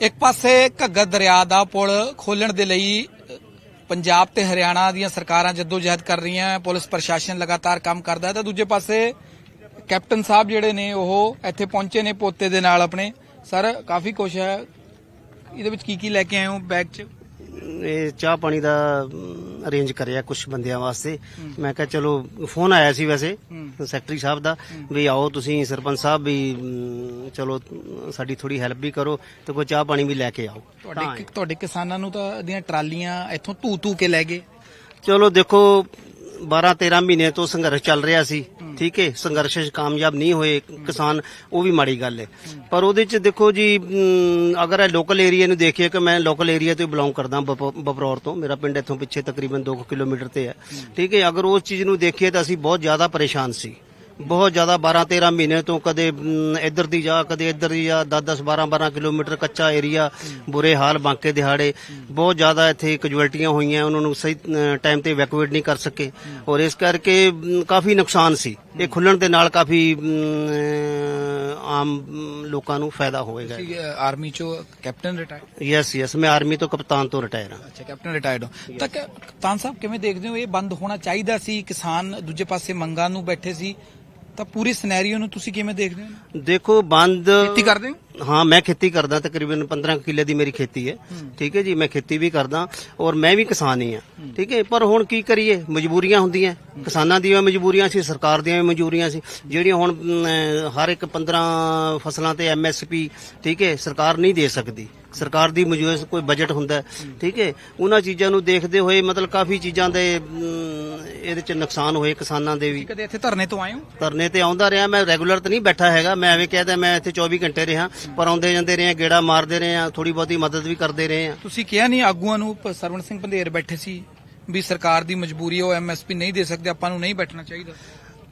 ਇੱਕ ਪਾਸੇ ਘੱਗਰ ਦਰਿਆ ਦਾ ਪੁਲ ਖੋਲਣ ਦੇ ਲਈ ਪੰਜਾਬ ਤੇ ਹਰਿਆਣਾ ਦੀਆਂ ਸਰਕਾਰਾਂ ਜਦੋਜਹਿਦ ਕਰ ਰਹੀਆਂ ਪੁਲਿਸ ਪ੍ਰਸ਼ਾਸਨ ਲਗਾਤਾਰ ਕੰਮ ਕਰਦਾ ਹੈ ਤਾਂ ਦੂਜੇ ਪਾਸੇ ਕੈਪਟਨ ਸਾਹਿਬ ਜਿਹੜੇ ਨੇ ਉਹ ਇੱਥੇ ਪਹੁੰਚੇ ਨੇ ਪੋਤੇ ਦੇ ਨਾਲ ਆਪਣੇ। ਸਰ ਕਾਫੀ ਕੁਝ ਹੈ। ਇਹਦੇ ਵਿੱਚ ਕੀ ਕੀ ਲੈ ਕੇ ਆਏ ਹੋ ਬੈਗ 'ਚ? ਇਹ ਚਾਹ ਪਾਣੀ ਦਾ ਅਰੇਂਜ ਕਰਿਆ ਕੁਝ ਬੰਦਿਆਂ ਵਾਸਤੇ। ਮੈਂ ਕਿਹਾ ਚਲੋ ਫੋਨ ਆਇਆ ਸੀ ਵੈਸੇ ਸੈਕਟਰੀ ਸਾਹਿਬ ਦਾ ਵੀ ਆਓ ਤੁਸੀਂ ਸਰਪੰਚ ਸਾਹਿਬ ਵੀ ਚਲੋ ਸਾਡੀ ਥੋੜੀ ਹੈਲਪ ਵੀ ਕਰੋ ਤੇ ਕੋਈ ਚਾਹ ਪਾਣੀ ਵੀ ਲੈ ਕੇ ਆਓ। ਤੁਹਾਡੇ ਤੁਹਾਡੇ ਕਿਸਾਨਾਂ ਨੂੰ ਤਾਂ ਦੀਆਂ ਟਰਾਲੀਆਂ ਇੱਥੋਂ ਧੂ ਧੂ ਕੇ ਲੈ ਗਏ। ਚਲੋ ਦੇਖੋ 12 13 ਮਹੀਨੇ ਤੋਂ ਸੰਘਰਸ਼ ਚੱਲ ਰਿਹਾ ਸੀ। ਠੀਕ ਹੈ ਸੰਘਰਸ਼ ਕਾਮਯਾਬ ਨਹੀਂ ਹੋਏ ਕਿਸਾਨ ਉਹ ਵੀ ਮਾੜੀ ਗੱਲ ਹੈ। ਪਰ ਉਹਦੇ 'ਚ ਦੇਖੋ ਜੀ ਅਗਰ ਇਹ ਲੋਕਲ ਏਰੀਆ ਨੂੰ ਦੇਖੀਏ ਕਿ ਮੈਂ ਲੋਕਲ ਏਰੀਆ ਤੋਂ ਬਿਲੋਂਗ ਕਰਦਾ ਬਪਰੌਰ ਤੋਂ ਮੇਰਾ ਪਿੰਡ ਇੱਥੋਂ ਪਿੱਛੇ ਤਕਰੀਬਨ 2 ਕਿਲੋਮੀਟਰ ਤੇ ਹੈ। ਠੀਕ ਹੈ ਅਗਰ ਉਸ ਚੀਜ਼ ਨੂੰ ਦੇਖੀਏ ਤਾਂ ਅਸੀਂ ਬਹੁਤ ਜ਼ਿਆਦਾ ਪਰੇਸ਼ਾਨ ਸੀ। ਬਹੁਤ ਜ਼ਿਆਦਾ 12 13 ਮਹੀਨੇ ਤੋਂ ਕਦੇ ਅਮ, ਇੱਧਰ ਦੀ ਜਾ ਕਦੇ ਇੱਧਰ ਦੀ ਜਾ 10 10 12 12 ਕਿਲੋਮੀਟਰ ਕੱਚਾ ਏਰੀਆ ਬੁਰੇ ਹਾਲ ਬਾਂਕੇ ਦਿਹਾੜੇ ਬਹੁਤ ਜ਼ਿਆਦਾ ਇੱਥੇ ਕੈਜੁਅਲਟੀਆਂ ਹੋਈਆਂ ਉਹਨਾਂ ਨੂੰ ਸਹੀ ਟਾਈਮ ਤੇ ਇਵੈਕੂਏਟ ਨਹੀਂ ਕਰ ਸਕੇ। ਔਰ ਇਸ ਕਰਕੇ ਅਮ, ਕਾਫੀ ਨੁਕਸਾਨ ਸੀ। ਇਹ ਖੁੱਲਣ ਦੇ ਨਾਲ ਕਾਫੀ ਅਮ, ਆਮ ਅਮ, ਲੋਕਾਂ ਨੂੰ ਫਾਇਦਾ ਤੁਸੀਂ ਅ, ਆਰਮੀ ਚੋਂ ਕੈਪਟਨ ਰਿਟਾਇਰ ਯੈਸ ਯੈਸ ਮੈਂ ਆਰਮੀ ਤੋਂ ਕਪਤਾਨ ਤੋਂ ਰਿਟਾਇਰ ਹਾਂ। ਅੱਛਾ ਕੈਪਟਨ ਰਿਟਾਇਰਡ ਹੋ। ਤਾਂ ਕ- ਕਪਤਾਨ ਸਾਹਿਬ ਕਿਵੇਂ ਦੇਖਦੇ ਹੋ? ਇਹ ਬੰਦ ਹੋਣਾ ਚਾਹੀਦਾ ਸੀ? ਕਿਸਾਨ ਦੂਜੇ ਪਾਸੇ ਮੰਗਾਂ ਨੂੰ ਬੈਠੇ ਸੀ। ਤਾਂ ਪੂਰੀ ਸਿਨੈਰੀਓ ਨੂੰ ਤੁਸੀਂ ਕਿਵੇਂ ਦੇਖਦੇ ਹੋ? ਦੇਖੋ ਬੰਦ ਖੇਤੀ ਕਰਦੇ ਹੋ? ਹਾਂ ਮੈਂ ਖੇਤੀ ਕਰਦਾ ਤਕਰੀਬਨ 15 ਕੁ ਕਿੱਲੇ ਦੀ ਮੇਰੀ ਖੇਤੀ ਹੈ। ਠੀਕ ਹੈ ਜੀ ਮੈਂ ਖੇਤੀ ਵੀ ਕਰਦਾ ਔਰ ਮੈਂ ਵੀ ਕਿਸਾਨ ਹੀ ਹਾਂ। ਠੀਕ ਹੈ ਪਰ ਹੁਣ ਕੀ ਕਰੀਏ? ਮਜਬੂਰੀਆਂ ਹੁੰਦੀਆਂ। ਕਿਸਾਨਾਂ ਦੀਆਂ ਮਜਬੂਰੀਆਂ ਸੀ ਸਰਕਾਰ ਦੀਆਂ ਵੀ ਮਜਬੂਰੀਆਂ ਸੀ। ਜਿਹੜੀਆਂ ਹੁਣ ਹਰ ਇੱਕ 15 ਫਸਲਾਂ ਤੇ ਐਮਐਸਪੀ ਠੀਕ ਹੈ ਸਰਕਾਰ ਨਹੀਂ ਦੇ ਸਕਦੀ। ਸਰਕਾਰ ਦੀ ਮੌਜੂਦ ਕੋਈ ਬਜਟ ਹੁੰਦਾ ਠੀਕ ਹੈ। ਉਹਨਾਂ ਚੀਜ਼ਾਂ ਨੂੰ ਦੇਖਦੇ ਹੋਏ ਮਤਲਬ ਕਾਫੀ ਚੀਜ਼ਾਂ ਦੇ ਇਹਦੇ ਚ ਨੁਕਸਾਨ ਹੋਏ ਕਿਸਾਨਾਂ ਦੇ ਵੀ। ਕਦੇ ਇੱਥੇ ਧਰਨੇ ਤੋਂ ਆਏ ਹੋ? ਧਰਨੇ ਤੇ ਆਉਂਦਾ ਰਿਹਾ ਮੈਂ ਰੈਗੂਲਰ ਤੇ ਨਹੀਂ ਬੈਠਾ ਹੈਗਾ। ਮੈਂ ਐਵੇਂ ਕਹਿੰਦਾ ਮੈਂ ਇੱਥੇ 24 ਘੰਟੇ ਰਿਹਾ ਪਰ ਆਉਂਦੇ ਜਾਂਦੇ ਰਹੇ ਗੇੜਾ ਮਾਰਦੇ ਰਹੇ ਆ ਥੋੜੀ ਬਹੁਤੀ ਮਦਦ ਵੀ ਕਰਦੇ ਰਹੇ ਆ। ਤੁਸੀਂ ਕਿਹਾ ਨਹੀਂ ਆਗੂਆਂ ਨੂੰ ਸਰਵਣ ਸਿੰਘ ਪੰਧੇਰ ਬੈਠੇ ਸੀ ਵੀ ਸਰਕਾਰ ਦੀ ਮਜਬੂਰੀ ਹੈ ਉਹ ਐਮਐਸਪੀ ਨਹੀਂ ਦੇ ਸਕਦੇ ਆਪਾਂ ਨੂੰ ਨਹੀਂ ਬੈਠਣਾ ਚਾਹੀਦਾ।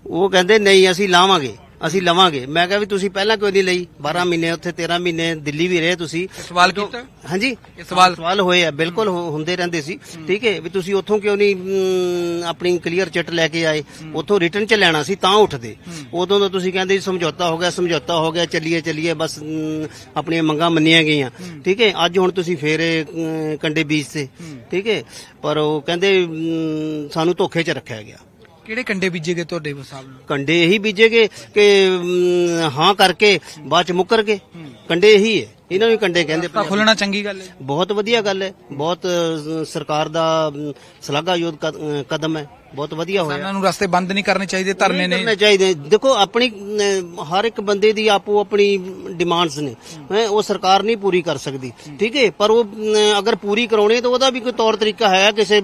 ਉਹ ਕਹਿੰਦੇ ਨਹੀਂ ਅਸੀਂ ਲਾਵਾਂਗੇ। ਅਸੀਂ ਲਵਾਂਗੇ। ਮੈਂ ਕਿਹਾ ਵੀ ਤੁਸੀਂ ਪਹਿਲਾਂ ਕਿਉਂ ਨਹੀਂ ਲਈ? 12 ਮਹੀਨੇ ਉੱਥੇ 13 ਮਹੀਨੇ ਦਿੱਲੀ ਵੀ ਰਹੇ ਤੁਸੀਂ। ਸਵਾਲ ਕੀਤਾ? ਹਾਂਜੀ। ਇਹ ਸਵਾਲ ਸਵਾਲ ਹੋਏ ਆ ਬਿਲਕੁਲ ਹੋ- ਹੁੰਦੇ ਰਹਿੰਦੇ ਸੀ। ਠੀਕ ਹੈ ਵੀ ਤੁਸੀਂ ਉੱਥੋਂ ਕਿਉਂ ਨਹੀਂ ਅਮ, ਆਪਣੀ ਕਲੀਅਰ ਚਿੱਟ ਲੈ ਕੇ ਆਏ? ਉੱਥੋਂ ਰਿਟਰਨ ਚ ਲੈਣਾ ਸੀ ਤਾਂ ਉੱਠਦੇ। ਉਦੋਂ ਤਾਂ ਤੁਸੀਂ ਕਹਿੰਦੇ ਸੀ ਸਮਝੌਤਾ ਹੋ ਗਿਆ ਸਮਝੌਤਾ ਹੋ ਗਿਆ ਚੱਲੀਏ ਚੱਲੀਏ ਬਸ ਅਮ, ਆਪਣੀਆਂ ਮੰਗਾਂ ਮੰਨੀਆਂ ਗਈਆਂ। ਠੀਕ ਹੈ ਅੱਜ ਹੁਣ ਤੁਸੀਂ ਫੇਰ ਇਹ, ਅਮ, ਕੰਡੇ ਬੀਜ ਤੇ ਠੀਕ ਹੈ ਪਰ ਉਹ ਕਹਿੰਦੇ ਅਮ, ਸਾਨੂੰ ਧੋਖੇ 'ਚ ਰੱਖਿਆ ਗਿਆ। ਕਿਹੜੇ ਕੰਡੇ ਬੀਜੇ ਗਏ ਤੁਹਾਡੇ ਹਿਸਾਬ ਨਾਲ ਕੰਡੇ ਇਹੀ ਬੀਜੇਗੇ ਕਿ ਅਮ, ਹਾਂ ਕਰਕੇ ਬਾਅਦ ਚ ਮੁੱਕਰ ਗਏ। ਕੰਡੇ ਇਹੀ ਹੈ। ਇਹਨਾਂ ਨੂੰ ਹੀ ਕੰਡੇ ਕਹਿੰਦੇ ਤਾਂ ਖੁੱਲਣਾ ਚੰਗੀ ਗੱਲ ਹੈ। ਬਹੁਤ ਵਧੀਆ ਗੱਲ ਹੈ। ਬਹੁਤ ਅ, ਸਰਕਾਰ ਦਾ ਅਮ, ਸ਼ਲਾਘਾਯੋਗ ਕਦ- ਅ, ਕਦਮ ਹੈ। ਬਹੁਤ ਵਧੀਆ ਹੋਇਆ। ਕਿਸਾਨਾਂ ਨੂੰ ਰਸਤੇ ਬੰਦ ਨਹੀਂ ਕਰਨੇ ਚਾਹੀਦੇ ਧਰਨੇ ਨੇ। ਕਰਨੇ ਚਾਹੀਦੇ। ਦੇਖੋ ਆਪਣੀ ਹਰ ਇੱਕ ਬੰਦੇ ਦੀ ਆਪੋ ਆਪਣੀ ਡਿਮਾਂਡਸ ਨੇ। ਹੈਂ, ਉਹ ਸਰਕਾਰ ਨਹੀਂ ਪੂਰੀ ਕਰ ਸਕਦੀ। ਠੀਕ ਹੈ ਪਰ ਉਹ ਅਗਰ ਪੂਰੀ ਕਰਾਉਣੀ ਤਾਂ ਉਹਦਾ ਵੀ ਕੋਈ ਤੌਰ ਤਰੀਕਾ ਹੈ ਕਿਸੇ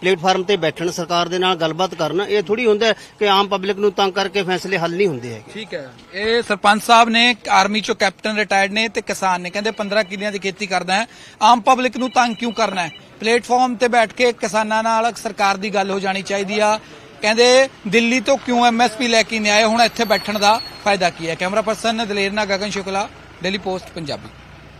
ਪਲੇਟਫਾਰਮ ਤੇ ਬੈਠਣ ਸਰਕਾਰ ਦੇ ਨਾਲ ਗੱਲਬਾਤ ਕਰਨ। ਇਹ ਥੋੜੀ ਹੁੰਦਾ ਹੈ ਕਿ ਆਮ ਪਬਲਿਕ ਨੂੰ ਤੰਗ ਕਰਕੇ ਫੈਸਲੇ ਹੱਲ ਨਹੀਂ ਹੁੰਦੇ ਹੈਗੇ। ਠੀਕ ਹੈ। ਇਹ ਸਰਪੰਚ ਸਾਹਿਬ ਨੇ ਆਰਮੀ ਚੋਂ ਕੈਪਟਨ ਰਿਟਾਇਰਡ ਨੇ ਤੇ ਕਿਸਾਨ ਨੇ। ਕਹਿੰਦੇ 15 ਕਿੱਲਿਆਂ ਦੀ ਖੇਤੀ ਕਰਦਾ ਹੈ। ਆਮ ਪਬਲਿਕ ਨੂੰ ਤੰਗ ਕਿਉਂ ਕਰਨਾ ਹੈ? ਪਲੇਟਫਾਰਮ ਤੇ ਬੈਠ ਕੇ ਕਿਸਾਨਾਂ ਨਾਲ ਸਰਕਾਰ ਦੀ ਗੱਲ ਹੋ ਜਾਣੀ ਚਾਹੀਦੀ ਆ। ਕਹਿੰਦੇ, ਦਿੱਲੀ ਤੋਂ ਕਿਉਂ ਐਮਐਸਪੀ ਲੈ ਕੇ ਨਹੀਂ ਆਏ? ਹੁਣ ਇੱਥੇ ਬੈਠਣ ਦਾ ਫਾਇਦਾ ਕੀ ਹੈ? ਕੈਮਰਾ ਪਰਸਨ ਦਲੇਰ ਨਾਲ ਗਗਨ ਸ਼ੁਕਲਾ, ਡੇਲੀ ਪੋਸਟ, ਪੰਜਾਬੀ।